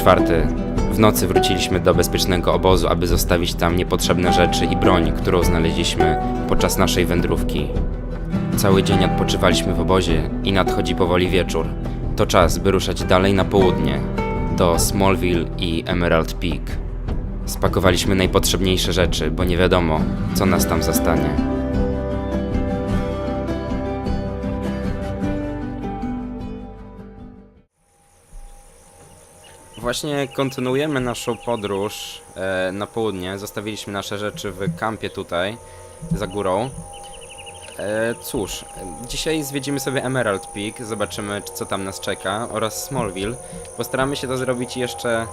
Czwarty. W nocy wróciliśmy do bezpiecznego obozu, aby zostawić tam niepotrzebne rzeczy i broń, którą znaleźliśmy podczas naszej wędrówki. Cały dzień odpoczywaliśmy w obozie i nadchodzi powoli wieczór. To czas, by ruszać dalej na południe, do Smallville i Emerald Peak. Spakowaliśmy najpotrzebniejsze rzeczy, bo nie wiadomo, co nas tam zastanie. Właśnie kontynuujemy naszą podróż e, na południe. Zostawiliśmy nasze rzeczy w kampie tutaj, za górą. E, cóż, dzisiaj zwiedzimy sobie Emerald Peak, zobaczymy co tam nas czeka oraz Smallville. Postaramy się to zrobić jeszcze e,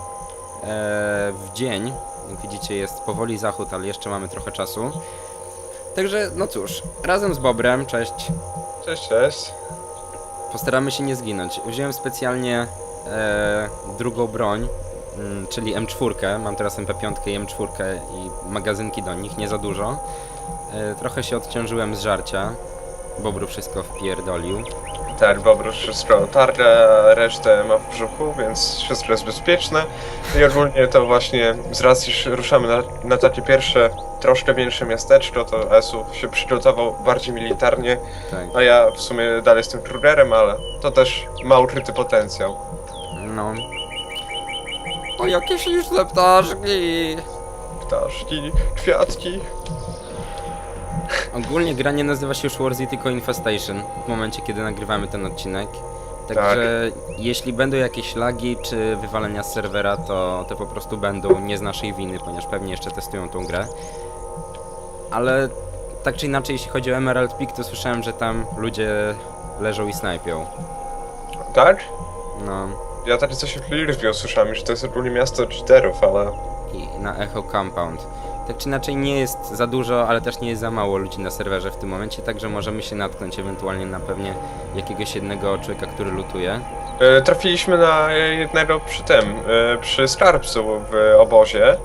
w dzień. Jak widzicie jest powoli zachód, ale jeszcze mamy trochę czasu. Także, no cóż, razem z Bobrem, cześć, Cześć, cześć. Postaramy się nie zginąć. Wziąłem specjalnie e, drugą broń, mm, czyli M4. Mam teraz MP5 i M4 i magazynki do nich, nie za dużo. E, trochę się odciążyłem z żarcia. Bobru wszystko wpierdolił. Tak, Bobrusz wszystko targa, resztę ma w brzuchu, więc wszystko jest bezpieczne. I ogólnie to właśnie z racji, że ruszamy na, na takie pierwsze, troszkę większe miasteczko, to Esu się przygotował bardziej militarnie, Tak. a ja w sumie dalej jestem Krugerem, ale to też ma ukryty potencjał. No. O, jakieś liczne ptaszki! Ptaszki, kwiatki. Ogólnie gra nie nazywa się już Warzy, tylko Infestation w momencie, kiedy nagrywamy ten odcinek. Także jeśli będą jakieś lagi czy wywalenia z serwera, to, to po prostu będą nie z naszej winy, ponieważ pewnie jeszcze testują tą grę. Ale tak czy inaczej, jeśli chodzi o Emerald Peak, to słyszałem, że tam ludzie leżą i snajpią. Tak? No Ja takie coś w Clearview słyszałem, że to jest ogólnie miasto cheaterów, ale... i na Echo Compound. Tak czy inaczej nie jest za dużo, ale też nie jest za mało ludzi na serwerze w tym momencie, także możemy się natknąć ewentualnie na pewnie jakiegoś jednego człowieka, który lutuje. E, Trafiliśmy na jednego przy tym, e, przy skarbcu w obozie.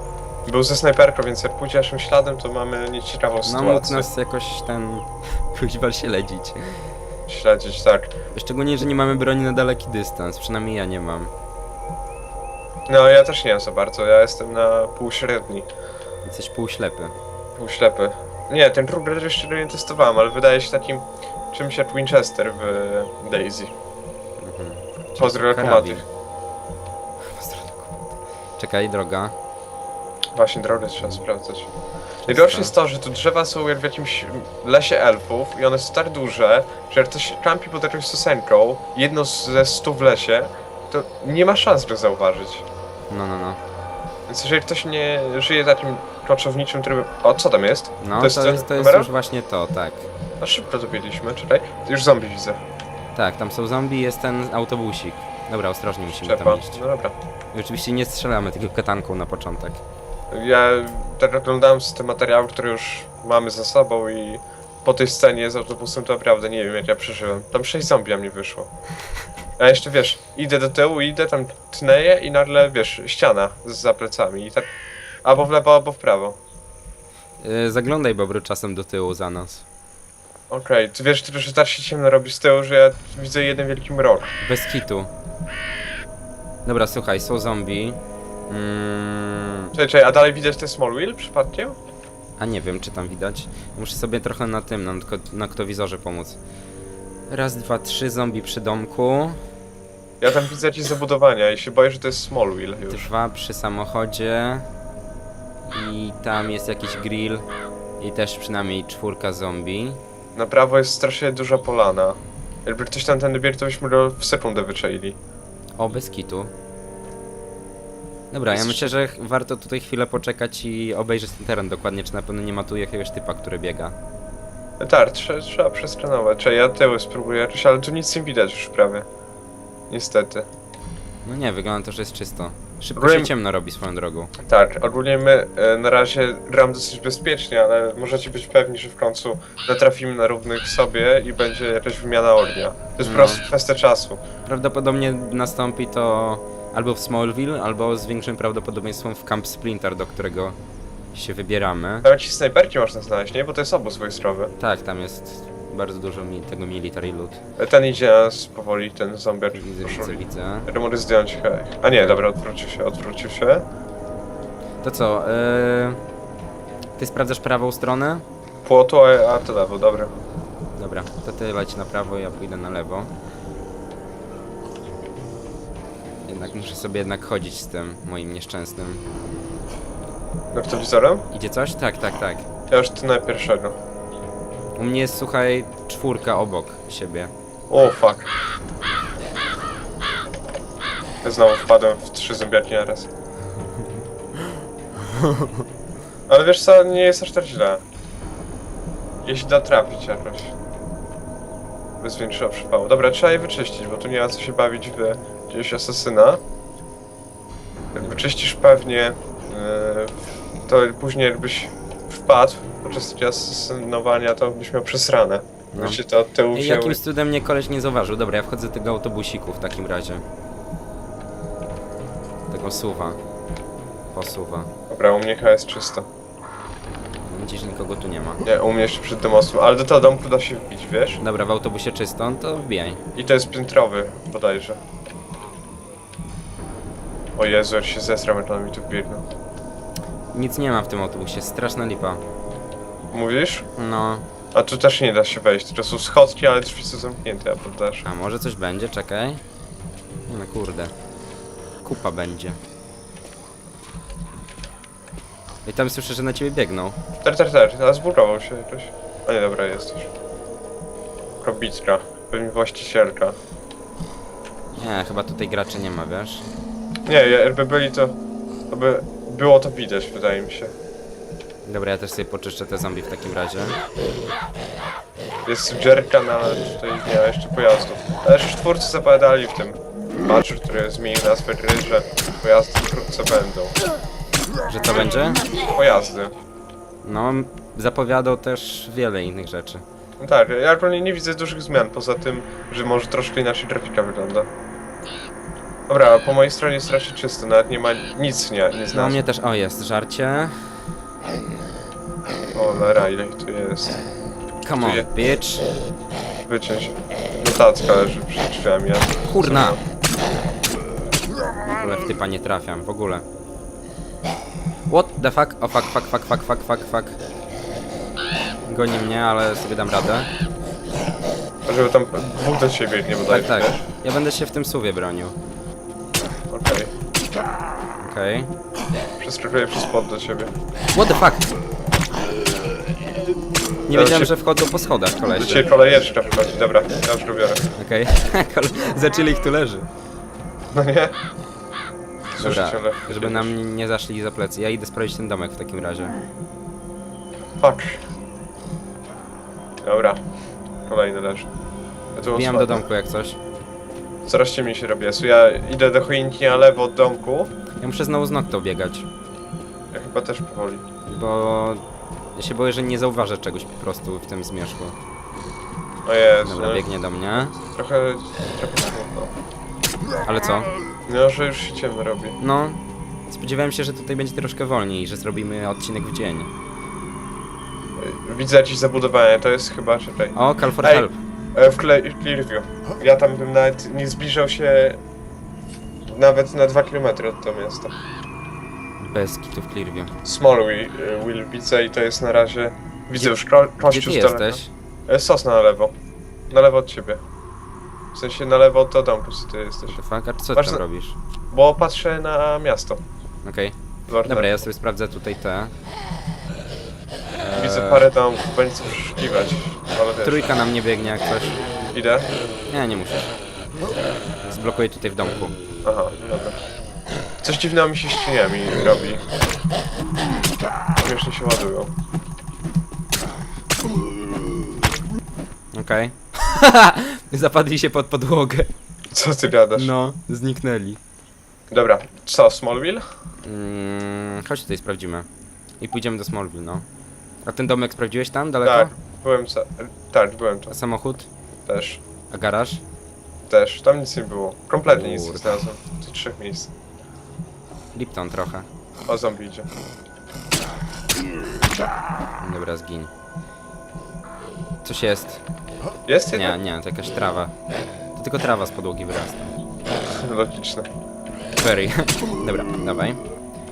Był ze snajperką, więc jak pójdzie naszym śladem, to mamy nieciekawą No mógł sytuację. nas jakoś ten kuźwal śledzić. Śledzić, tak. Szczególnie, że nie mamy broni na daleki dystans, przynajmniej ja nie mam. No ja też nie wiem za bardzo, ja jestem na półśredni, Jesteś półślepy. półślepy. Nie, ten Kruger jeszcze nie testowałem, ale wydaje się takim czymś jak Winchester w Daisy. Mhm. Pozdro Karabin. Czekaj, droga. Właśnie drogę trzeba sprawdzać. Najgorsze jest to, że tu drzewa są jak w jakimś lesie elfów i one są tak duże, że jak ktoś kampi pod jakąś sosenką, jedno ze stu w lesie, to nie ma szans go zauważyć. No, no, no. Więc jeżeli ktoś nie żyje takim koczowniczym trybem... O, co tam jest? No, To jest to jest, to jest już właśnie to, tak. No szybko to byliśmy, czekaj. Już zombie widzę. Tak, tam są zombie, jest ten autobusik. Dobra, ostrożnie musimy Trzeba. tam iść. No dobra. I oczywiście nie strzelamy, tylko katanką na początek. Ja tak oglądałem z te materiały, które już mamy za sobą i po tej scenie z autobusem to naprawdę nie wiem jak ja przeżyłem. Tam sześć zombie na mnie wyszło. A jeszcze wiesz, idę do tyłu, idę, tam tneję i nagle wiesz, ściana z za plecami i tak albo w lewo, albo w prawo. Yy, zaglądaj, Bobru, czasem do tyłu za nas. Okej, ty wiesz, tylko, że tak się ciemno robi z tyłu, że ja widzę jeden wielki mrok. Bez kitu. Dobra, słuchaj, są zombie. Mm, Czekaj, czekaj, a dalej widać ten Smallville przypadkiem? a nie wiem, czy tam widać. Muszę sobie trochę na tym, na, na noktowizorze pomóc. Raz, dwa, trzy zombie przy domku. Ja tam widzę jakieś zabudowania i się boję, że to jest Smallville już. Dwa przy samochodzie. I tam jest jakiś grill. I też przynajmniej czwórka zombie. Na prawo jest strasznie duża polana. Jakby ktoś tam ten biegł, to byśmy go w sekundę wyczaili. O, bez kitu. Dobra, ja Jest- myślę, że ch- warto tutaj chwilę poczekać i obejrzeć ten teren dokładnie, czy na pewno nie ma tu jakiegoś typa, który biega. Tak, trzeba, trzeba przeskanować. Czy ja tyły spróbuję jakoś, ale tu nic nie widać już prawie. Niestety. No nie, wygląda to, że jest czysto. Szybko Rym- się ciemno robi swoją drogą. Tak, ogólnie my e, na razie gram dosyć bezpiecznie, ale możecie być pewni, że w końcu natrafimy na równych sobie i będzie jakaś wymiana ognia. To jest po No. prostu kwestia czasu. Prawdopodobnie nastąpi to albo w Smallville, albo z większym prawdopodobieństwem w Camp Splinter, do którego się wybieramy. Tam jakieś snajperki można znaleźć, nie? Bo to jest obóz wojskowy. Tak, tam jest bardzo dużo mi tego military loot. Ten idzie nas powoli, ten zombiak. Widzę, widzę, widzę. Remury zdjąć, hej. A nie, dobra, odwrócił się, odwrócił się. To co, yy... Ty sprawdzasz prawą stronę? Płotu, a, a to lewo, dobra. Dobra, to ty leć na prawo, ja pójdę na lewo. Jednak muszę sobie jednak chodzić z tym moim nieszczęsnym. Noktowizorem? Idzie coś? Tak, tak, tak. Ja już tu na pierwszego. U mnie jest, słuchaj, czwórka obok siebie. O, fuck. Znowu wpadłem w trzy zombiaki na raz. Ale wiesz co, nie jest aż tak źle. Jeśli da trafić jakoś. Bez większego przypału. Dobra, trzeba je wyczyścić, bo tu nie ma co się bawić w jakiegoś asasyna. Jak wyczyścisz pewnie, yy, to później jakbyś wpadł podczas asasynowania, to byś miał przesrane. No. Wiecie, to od tyłu Ej, wzięły- jakimś cudem mnie koleś nie zauważył. Dobra, ja wchodzę do tego autobusiku w takim razie. Tego suwa. Posuwa. Dobra, u mnie chyba jest czysto. Widzisz, nikogo tu nie ma. Nie, u mnie jeszcze przed domostwem, ale do tego domku da się wbić, wiesz? Dobra, w autobusie czysto, no to wbijaj. I to jest piętrowy, bodajże. O Jezu, jak się zesram, jak on mi tu biegną. Nic nie ma w tym autobusie, straszna lipa. Mówisz? No, A tu też nie da się wejść, to są schodki, ale drzwi są zamknięte, a poddasz. a może coś będzie? Czekaj. Nie No kurde. Kupa będzie. I tam słyszę, że na ciebie biegną. Ter, ter, ter, teraz zbugował się jakoś. A nie, dobra, jest już. Kobitka, pewnie właścicielka. Nie, chyba tutaj graczy nie ma, wiesz? Nie, jakby byli to... to by było to widać, wydaje mi się. Dobra, ja też sobie poczyszczę te zombie w takim razie. Jest dzierka na tutaj nie ma jeszcze pojazdów. Ale już twórcy zapowiadali w tym patchu, który zmienił nazwę gry, że pojazdy wkrótce będą. Że to będzie? Pojazdy. No, zapowiadał też wiele innych rzeczy. No tak, ja akurat nie widzę dużych zmian, poza tym, że może troszkę inaczej grafika wygląda. Dobra, po mojej stronie jest raczej czysto, nawet nie ma nic nie, nie No, znam. mnie też... O, jest, żarcie. O, lera, ile ich tu jest. Come on, Czuję. bitch. Wyciąć. Notatka leży przed drzwiami. ja- Kurna! W ogóle w typa nie trafiam, w ogóle. What the fuck? O fuck, fuck, fuck, fuck, fuck, fuck, fuck. Goni mnie, ale sobie dam radę. A Żeby tam dwóch do ciebie biegnie Tak, bodajże, tak. Ja będę się w tym suwie bronił. Okej. Przeskakuję przez pod do ciebie. What the fuck? Nie wiedziałem, się- że wchodzą po schodach Do kolesie. ciebie kolejeczka wchodzi, dobra, ja już go biorę. Okej. Kole- Zaczęli ich tu leży. No nie? Dobra, Słyszę ciągle. żeby nam nie zaszli za plecy. Ja idę sprawdzić ten domek w takim razie. Fuck. Dobra. Kolejny leży. Ja tu Wbijam do domku jak coś. Coraz ciemniej się robi. Jezu, ja idę do choinki na lewo od domku. Ja muszę znowu z Noctą biegać. Ja chyba też powoli. Bo ja się boję, że nie zauważę czegoś po prostu w tym zmierzchu. O Jezu, Dobra, biegnie do mnie. trochę, trochę smutno. Ale co? No, że już się ciemno robi. No, spodziewałem się, że tutaj będzie troszkę wolniej, że zrobimy odcinek w dzień. Widzę jakieś zabudowanie, to jest chyba, czekaj. O, call for Ej. help. E, W Cle- Clearview. Ja tam bym nawet nie zbliżał się nawet na 2 km od tego miasta. Bez kitu w Clearview. Small Will, will widzę i to jest na razie... Widzę już ko Gdzie kościół ty z daleka. jesteś? E, Sosna na lewo. Na lewo od ciebie. W sensie na lewo od do domku, co ty jesteś. What the fuck? A co ty tam robisz? Bo patrzę na miasto. Okej. Lord Dobra, ja sobie sprawdzę tutaj te. Widzę parę będzie co przeszukiwać. Ale wiesz, Trójka na mnie biegnie jak coś. idę. Nie, nie muszę. Zblokuję tutaj w domku. Aha, dobra. Coś dziwnego mi się z cieniami robi. Śmiesznie się ładują. Okej. Zapadli się pod podłogę. Co ty gadasz? No, zniknęli. Dobra, co, Smallville? Mm, chodź tutaj sprawdzimy. I pójdziemy do Smallville, no. A ten domek sprawdziłeś tam daleko? Tak, byłem za... Tak, byłem tu. A samochód? Też. A garaż? Też. Tam nic nie było. Kompletnie nic nie Kurde. znalazłem. Tu trzech miejsc. Lipton trochę. O, zombie idzie. Dobra, zgiń. Coś jest. Jest Nie, jeden? nie, to jakaś trawa. To tylko trawa z podłogi wyrasta. Logiczne. Ferry. Dobra, dawaj.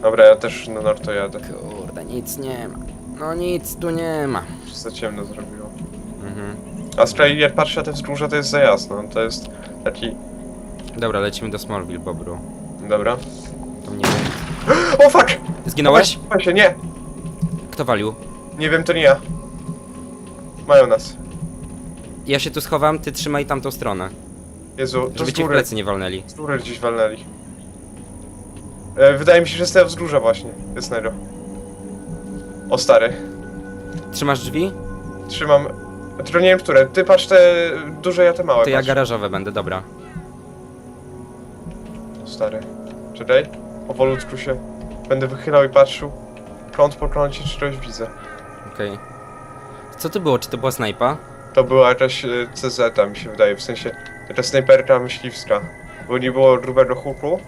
Dobra, ja też na Norto jadę. Kurde, nic nie ma. No nic tu nie ma. Już za ciemno zrobiło. Mhm. A z kolei jak patrzę na te wzgórza, to jest za jasno. To jest taki... Dobra, lecimy do Smallville, Bobru. Dobra. To nie wiem. O fuck! Zginąłeś? Właśnie, nie! Kto walił? Nie wiem, to nie ja. Mają nas. Ja się tu schowam, ty trzymaj tamtą stronę. Jezu, to Żeby z cię w góry. plecy nie walnęli. Z góry gdzieś walnęli. E, wydaje mi się, że z tego wzgórza właśnie. Jasnego. O stary. Trzymasz drzwi? Trzymam... Tylko nie wiem, które. Ty patrz te duże, ja te małe. To ja patrz. garażowe będę, dobra. Stary. Czekaj. Powolutku się. Będę wychylał i patrzył. Kąt po kącie, czy coś widzę. Okej. Co to było? Czy to była snajpa? To była jakaś e, CZ, mi się wydaje, w sensie jakaś snajperka myśliwska. Bo nie było grubego huku.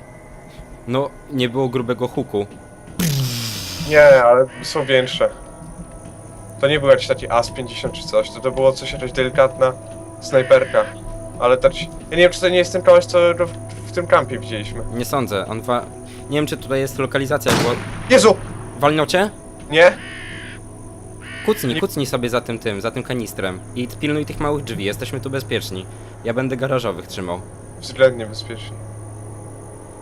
No, nie było grubego huku. Nie, ale są większe. To nie był jakiś taki AS-50 czy coś, to to było coś, jakaś delikatna snajperka. Ale tak... Ja nie wiem, czy to nie jest ten koleś, co w, w tym kampie widzieliśmy. Nie sądzę, on wa... Nie wiem, czy tutaj jest lokalizacja, bo... Jezu! Walnął cię? Nie? Kucnij, Nie- kucnij sobie za tym tym, za tym kanistrem. I pilnuj tych małych drzwi, jesteśmy tu bezpieczni. Ja będę garażowych trzymał. Względnie bezpiecznie.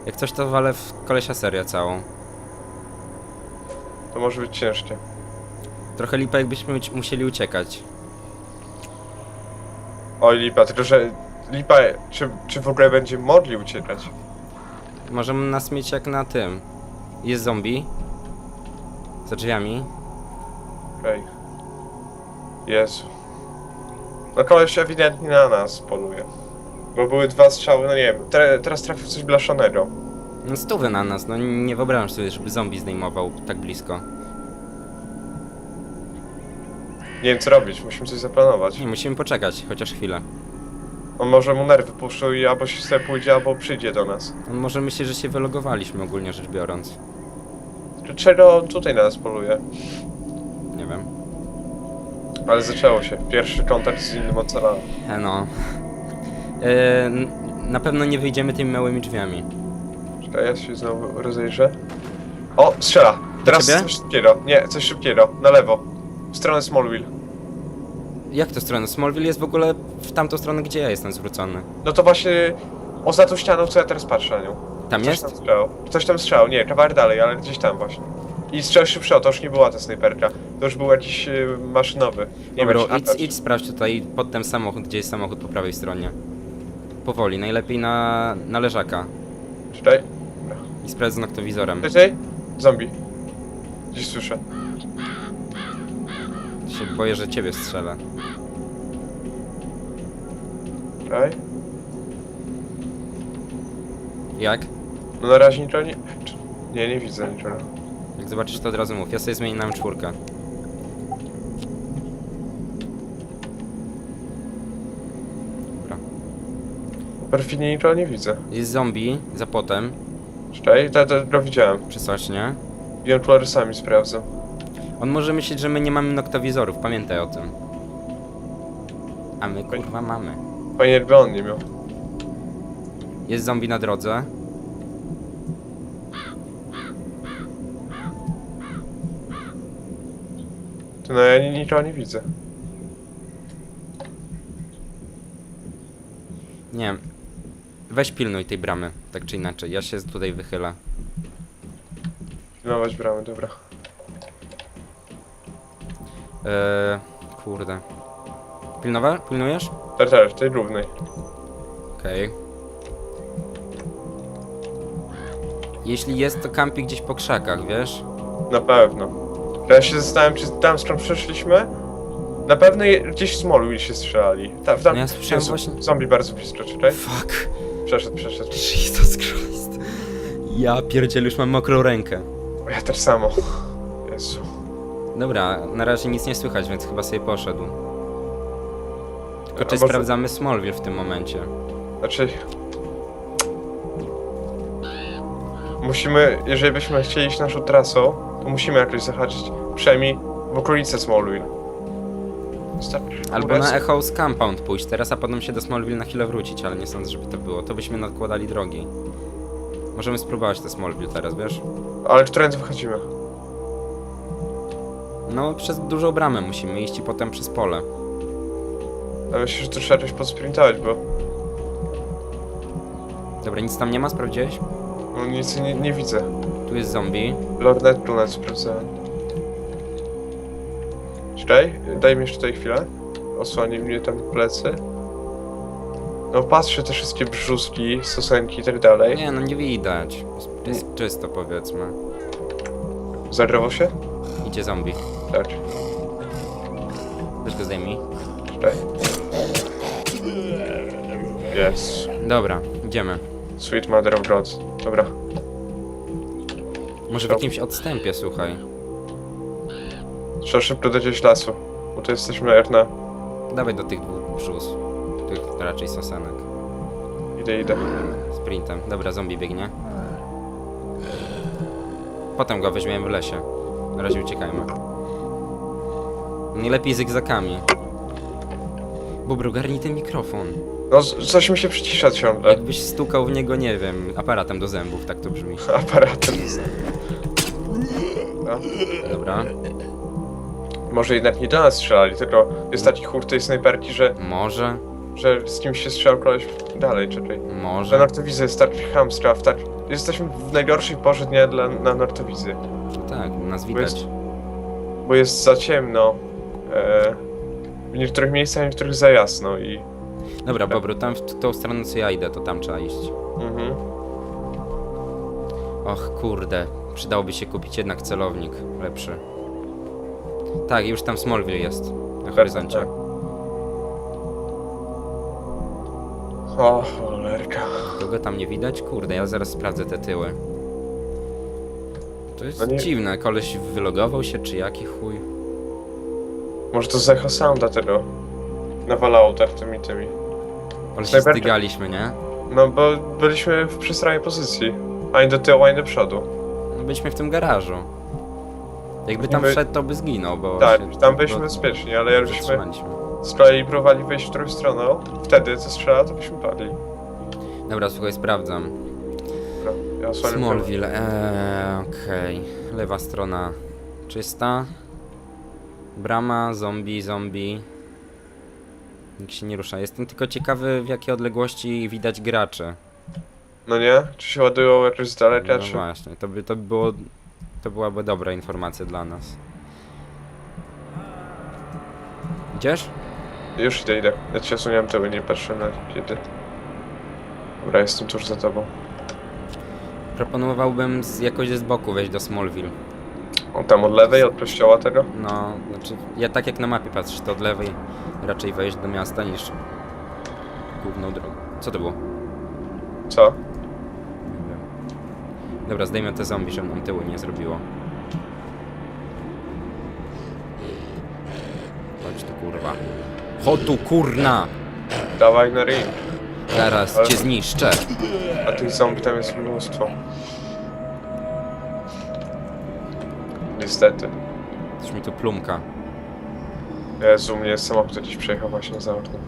Jak coś to walę w kolesia serię całą. To może być ciężkie. Trochę lipa jakbyśmy uci- musieli uciekać. Oj, lipa, tylko że... Lipa, czy, czy w ogóle będzie mogli uciekać? Możemy nas mieć jak na tym. Jest zombie. Za drzwiami. Okej. Jezu. No koleś ewidentnie na nas poluje. Bo były dwa strzały, no nie wiem. Te, teraz trafił coś blaszanego. No stówy na nas, no nie wyobrażam sobie, żeby zombie zdejmował tak blisko. Nie wiem co robić, musimy coś zaplanować. Nie, musimy poczekać, chociaż chwilę. On może mu nerwy puszczą i albo się sobie pójdzie, albo przyjdzie do nas. On może myśli, że się wylogowaliśmy ogólnie rzecz biorąc. Czy Czego on tutaj na nas poluje? Nie wiem. Ale zaczęło się. Pierwszy kontakt z innym oceanem. E, No. E, n- na pewno nie wyjdziemy tymi małymi drzwiami. Czekaj, ja się znowu rozejrzę. O, strzela! Teraz ciebie? coś szybkiego. Nie, coś szybkiego. Na lewo. W stronę Smallville. Jak to stronę? Smallville jest w ogóle w tamtą stronę, gdzie ja jestem zwrócony. No to właśnie... O, za tą ścianą, co ja teraz patrzę na nią. Tam Coś jest? tam strzał. Ktoś tam strzał, nie, kawałek dalej, ale gdzieś tam właśnie. I strzał szybszy, to już nie była ta snajperka. To już był jakiś y, maszynowy. Nie Dobra, wiem, idź, idź sprawdź tutaj pod ten samochód, gdzie jest samochód po prawej stronie. Powoli, najlepiej na, na leżaka. Czekaj, I sprawdź z noktowizorem. czekaj. Zombie. Gdzieś słyszę. Się boję, że ciebie strzelę. Czekaj. Jak? No na razie niczego nie... czy- Nie, nie widzę niczego. Jak zobaczysz to od razu mów. Ja sobie zmienię na czwórkę. Dobra. Perfidnie niczego nie widzę. Jest zombie za potem, Czekaj, to, to go widziałem. coś, nie? I okularysami sprawdzam. On może myśleć, że my nie mamy noktowizorów, pamiętaj o tym. A my kurwa mamy. Fajnie jakby on nie miał. Jest zombie na drodze. To no ja ni- niczego nie widzę. Nie wiem. Weź pilnuj tej bramy, tak czy inaczej. Ja się tutaj wychylę. Pilnować bramy, dobra. Eee, kurde. Pilnowa? Pilnujesz? Tak, tak, tej równej. Okej. Jeśli jest, to kampi gdzieś po krzakach, wiesz? Na pewno. Ja się zastanawiam, czy tam skąd przeszliśmy? Na pewno je, gdzieś w Smallville się strzelali. Ta, w tam, No ja słyszałem właśnie- Zombie bardzo blisko, czekaj. Fuck. Przeszedł, przeszedł. Jesus Christ. Ja pierdziel, już mam mokrą rękę. Ja też samo. Jezu. Dobra, na razie nic nie słychać, więc chyba sobie poszedł. Tylko A może- sprawdzamy Smallville w tym momencie? Znaczy... Musimy, jeżeli byśmy chcieli iść naszą trasą, to musimy jakoś zahaczyć przynajmniej w okolice Smallville. Wystarczy Albo na Echo's Compound pójść teraz, a potem się do Smallville na chwilę wrócić, ale nie sądzę, żeby to było. To byśmy nakładali drogi. Możemy spróbować te Smallville teraz, wiesz? Ale którędy wychodzimy? No, przez dużą bramę musimy iść i potem przez pole. Ja myślę, że tu trzeba coś podsprintować, bo Dobra, nic tam nie ma? Sprawdziłeś? no, nic nie, nie widzę. Tu jest zombie. Lornetu nawet sprawdzałem. Czekaj, daj mi jeszcze tutaj chwilę. Osłoni mnie tam plecy. No patrzę te wszystkie brzuski, stosunki i tak dalej. Nie, no nie widać. Jest czysto, powiedzmy. Zagrało się? Idzie zombie. Tak. Weź go zdejmij. Czekaj. Jest. Dobra, idziemy. Sweet Mother of God. Dobra. Może w jakimś odstępie, słuchaj. Trzeba szybko do gdzieś lasu. Bo tu jesteśmy jak na... Dawaj do tych dwóch brzus. Tych raczej sosenek. Idę, idę. Sprintem. Dobra, zombie biegnie. Potem go weźmiemy w lesie. Na razie uciekajmy. Najlepiej zygzakami. Bubru, garnij ten mikrofon. No, z- coś mi się przycisza ciągle. Jakbyś stukał w niego, nie wiem, aparatem do zębów, tak to brzmi. Aparatem. No. Dobra, Może jednak nie do nas strzelali, tylko jest taki chór tej snajperki, że, może, że z kimś się strzelał koleś dalej, czekaj. Na może. Nortowizję jest tak hamstra, w tak... Jesteśmy w najgorszej porze dnia dla, na Nortowizję, Tak, nas widać. bo jest za ciemno. E, w niektórych miejscach, w niektórych za jasno i... Dobra, Bobru, tam w tą stronę co ja idę, to tam trzeba iść. Mhm. Och, kurde. Przydałoby się kupić jednak celownik lepszy. Tak, już tam Smallville jest. Na horyzoncie. O, cholerka. Kogo tam nie widać? Kurde, ja zaraz sprawdzę te tyły. To jest No nie- dziwne, koleś wylogował się, czy jaki chuj? Może to z Echo Sounda tego nawalało tak tymi tymi. Ale się Snajperka. zdygaliśmy, nie? No bo byliśmy w przesranej pozycji. Ani do tyłu, ani do przodu. No, byliśmy w tym garażu. Jakby tam My- wszedł, to by zginął, bo... Tak, się- tam byliśmy bo- bezpieczni, ale jak żeśmy zatrzymaliśmy. z kolei próbowali wejść w którą stroną, wtedy co strzela, to byśmy padli. Dobra, słuchaj, sprawdzam. Ja. Smallville, eee, okej. Lewa strona czysta. Brama, zombie, zombie. Nikt się nie rusza. Jestem tylko ciekawy, w jakiej odległości widać graczy. No nie? Czy się ładują jakoś z daleka, No czy... właśnie, to by to by było. To byłaby dobra informacja dla nas. Idziesz? Już idę, idę. Ja ci osłaniam tyły, nie patrzę na kiedy. Dobra, jestem tuż za tobą. Proponowałbym z, jakoś z boku wejść do Smallville. On tam od lewej, od kościoła tego? No, znaczy, ja tak jak na mapie patrzysz, to od lewej raczej wejść do miasta niż główną drogą. Co to było? Co? Dobra, zdejmę te zombie, żeby nam tyłu nie zrobiło. Chodź tu kurwa. Chodź tu kurna! Dawaj na ring. Zaraz Ale- cię zniszczę. A tych zombie tam jest mnóstwo. Niestety. Coś mi tu plumka. Jezu, mnie samochód jakiś przejechał właśnie za oknem.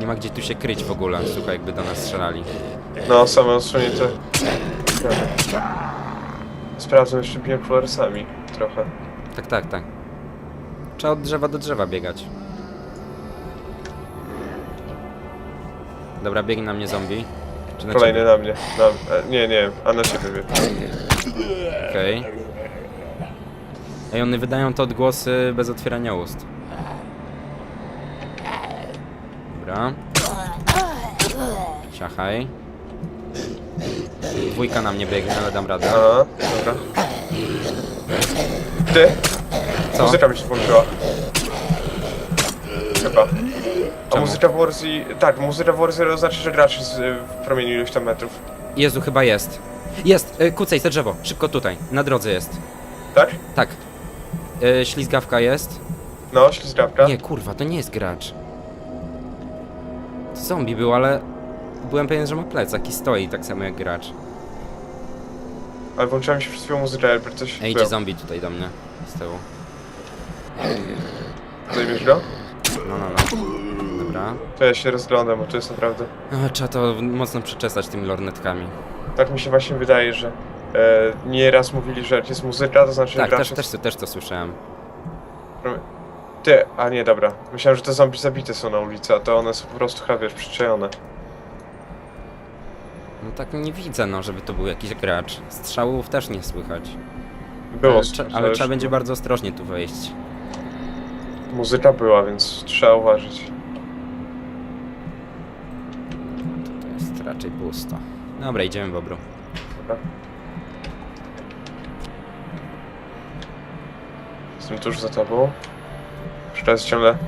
Nie ma gdzie tu się kryć w ogóle, słuchaj, jakby do nas strzelali. No, same odsunięte. Sprawdzam jeszcze binokularcami trochę. Tak, tak, tak. Trzeba od drzewa do drzewa biegać. Dobra, biegnie na mnie zombie. Czy na Kolejny ciebie? na mnie. Na, e, nie, nie, a na ciebie wie. Okej. Ej, one wydają te odgłosy bez otwierania ust. Dobra. Siachaj. Dwójka na mnie biegnie, ale dam radę. Aha, dobra. Ty? Co? Muzyka mi się włączyła. Chyba. A Czemu? muzyka w Warzy... Tak, muzyka w Warzy oznacza, że gracz jest y, w promieniu iluś tam metrów. Jezu, chyba jest. Jest! Y, kucej, te drzewo. Szybko tutaj. Na drodze jest. Tak? Tak. Y, ślizgawka jest. No, ślizgawka. Nie, kurwa, to nie jest gracz. Zombie był, ale byłem pewien, że ma plecak i stoi tak samo jak gracz. Ale włączyła mi się przed chwilą muzyka, jakby coś Ej, idzie zombie tutaj do mnie. Z tyłu. Zajmiesz go? No, no, no. Dobra. To ja się rozglądam, bo to jest naprawdę... A, trzeba to mocno przeczesać tymi lornetkami. Tak mi się właśnie wydaje, że e, nieraz mówili, że jak jest muzyka, to znaczy, Tak, też, się... też, też to słyszałem. Ty, a nie, dobra. Myślałem, że te zombie zabite są na ulicy, a to one są po prostu, chyba, wiesz, przyczajone. No tak nie widzę, no, żeby to był jakiś gracz. Strzałów też nie słychać. Było, ale, trze- ale trzeba będzie bardzo ostrożnie tu wejść. Muzyka była, więc trzeba uważać. To jest raczej pusto. Dobra, idziemy, Bobru. Dobra. Jestem tuż za tobą. Już teraz ciągle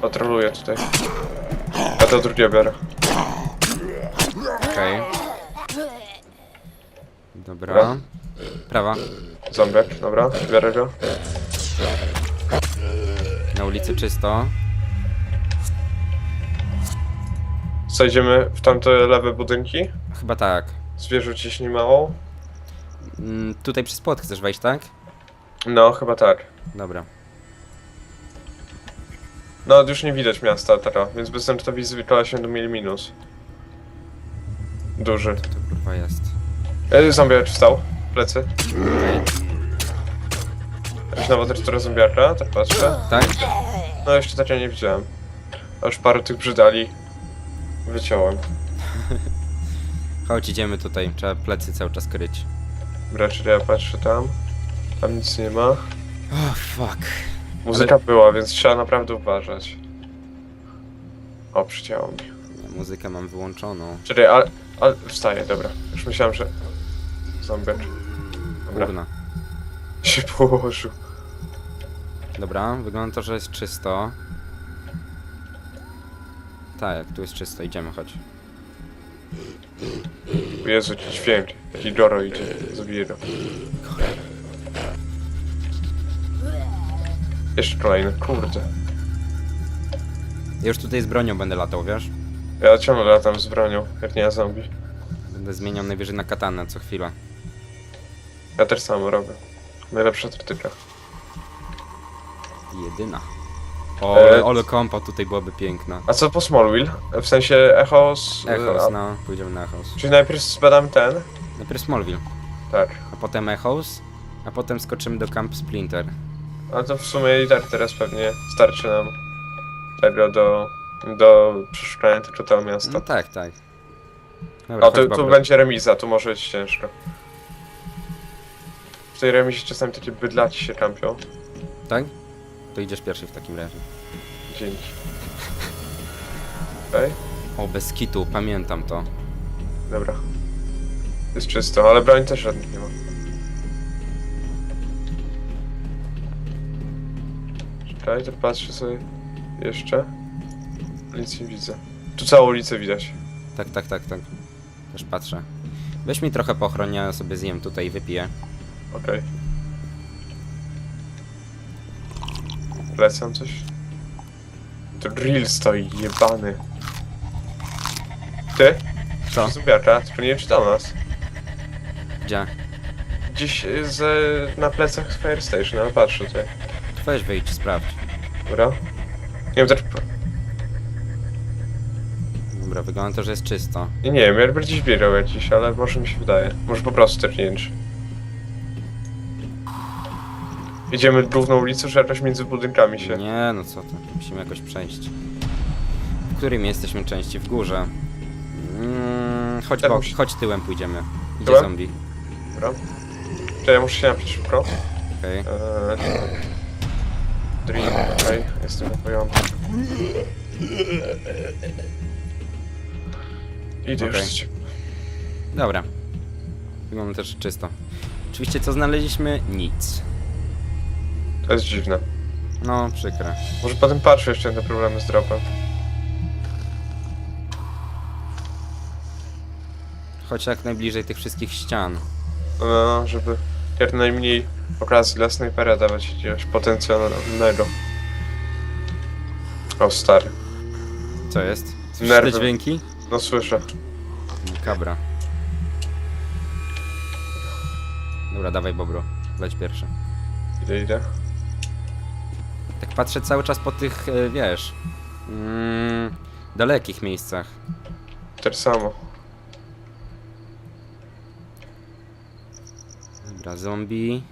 patroluję tutaj. Ja to drugie biorę. Okej. Dobra. Dobra. Prawa. Zombiak, dobra, biorę go. Na ulicy czysto. Co, idziemy w tamte lewe budynki? Chyba tak. Zwierzu ciśni mało? Mm, tutaj przez płot chcesz wejść, tak? No, chyba tak. Dobra. No, już nie widać miasta teraz, więc bez sensu zwykle się mieli minus. Duży. To kurwa jest. E, zombiak wstał. Plecy. Jakieś nowa terytoria zombiaka, tak patrzę. Tak? No, jeszcze takiego nie widziałem. A już parę tych brzydali wyciąłem. Chodź, idziemy tutaj. Trzeba plecy cały czas kryć. Czyli ja patrzę tam. Tam nic nie ma. Oh, fuck. Muzyka była, więc trzeba naprawdę uważać. O. Nie, muzykę mam wyłączoną. Czekaj, ale, ale wstaję, dobra. Już myślałem, że... Zombiak. Dobra, Gówna. się położył. Dobra, wygląda to, że jest czysto. Tak, tu jest czysto, idziemy, chodź. Jezu, dźwięk. Jaki Goro idzie. Zabiję go. Jeszcze kolejny, kurde. Ja już tutaj z bronią będę latał, wiesz? Ja ciągle latam z bronią, jak nie ja zombie. Będę zmieniał najwyżej na katanę co chwilę. Ja też samo robię. Najlepsza taktyka. Jedyna. O, E, ale kompa tutaj byłaby piękna. A co po Smallville? W sensie Echos... Echos, a, no, pójdziemy na Echos. Czyli najpierw zbadam ten? Najpierw Smallville, Tak. a potem Echos, a potem skoczymy do Camp Splinter. Ale to w sumie i tak teraz pewnie starczy nam tego do... do przeszukania tylko tego miasta. No tak, tak. Dobra, O, tu, tu będzie remiza, tu może być ciężko. W tej remizie czasami takie bydlaci się kampią. Tak? To idziesz pierwszy w takim razie. Dzięki. Okej, O, bez kitu, pamiętam to. dobra. Jest czysto, ale broń też żadnych nie ma. Czekaj, to patrzę sobie jeszcze. Nic nie widzę. Tu całą ulicę widać. Tak, tak, tak, tak. Też patrzę. Weź mi trochę pochroń, ja sobie zjem tutaj i wypiję. Okej. Lecam coś? To drill stoi, jebany. Ty? Co? Zombiaka, tylko nie wiem czy do nas. Gdzie? Gdzieś y, z, na plecach Fire Station, ale patrzę tutaj. Weź wyjdź, sprawdź. Dobra? Nie wiem, też... Dobra, wygląda to, że jest czysto. Nie, nie wiem, ja bardziej biegał jakiś, ale może mi się wydaje. Może po prostu czy- Idziemy główną ulicą, czy jakoś między budynkami się? Nie, no co to, musimy jakoś przejść. W którym jesteśmy części? W górze. Mm, chodź, Tak bok, musi- chodź tyłem pójdziemy. Idzie Tyłem? zombie. Dobra. Czy ja muszę się napić szybko? Okej. Eee, Dream, okej, jestem napojony. Idę już Okej. ciebie. Dobra. Wygląda też czysto. Oczywiście co znaleźliśmy? Nic. To jest dziwne. No, przykre. Może potem patrzę jeszcze na te problemy z dropem. Chodź jak najbliżej tych wszystkich ścian. No, żeby jak najmniej okazji dla snajpera dawać jakiegoś potencjalnego. O, stary. Co jest? Słyszysz Nerwy. te dźwięki? No słyszę. Kabra. Dobra, dawaj Bobru. Leć pierwszy. Idę, idę. Tak patrzę cały czas po tych, e, wiesz... Mm, dalekich miejscach. Tak samo. Dobra, zombie.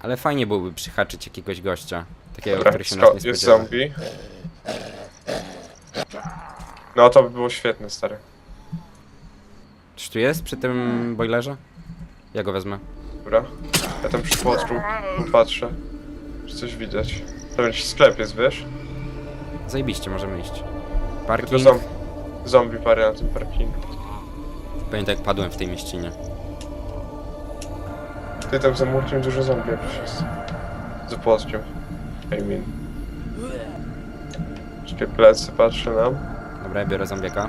Ale fajnie byłoby przyhaczyć jakiegoś gościa. Takiego, Dobra, który się nas nie jest spodziewa. zombie. No to by było świetne, stary. Czy tu jest przy tym boilerze? Ja go wezmę. Dobra. Ja tam przy płotku patrzę. Czy coś widać. To jakiś sklep jest, wiesz? Zajebiście, możemy iść. Tylko Parking. zom zombie parę na tym parkingu. Pamiętam jak padłem w tej mieścinie. Ty tam za murkiem dużo zombie jakoś jest. Za płotkiem. I mean. Czekaj, plecy patrzę nam. Dobra, ja biorę zombieka.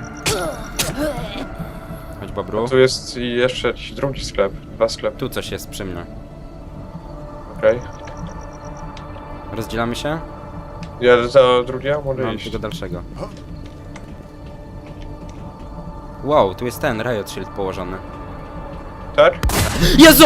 Chodź A Bobru. tu jest i jeszcze jakiś drugi sklep. Dwa sklepy, Tu coś jest przy mnie. okej. Rozdzielamy się? Ja do tego drugiego mogę Mam iść. tego dalszego. Wow, tu jest ten Riot Shield położony. Tak? Jezu!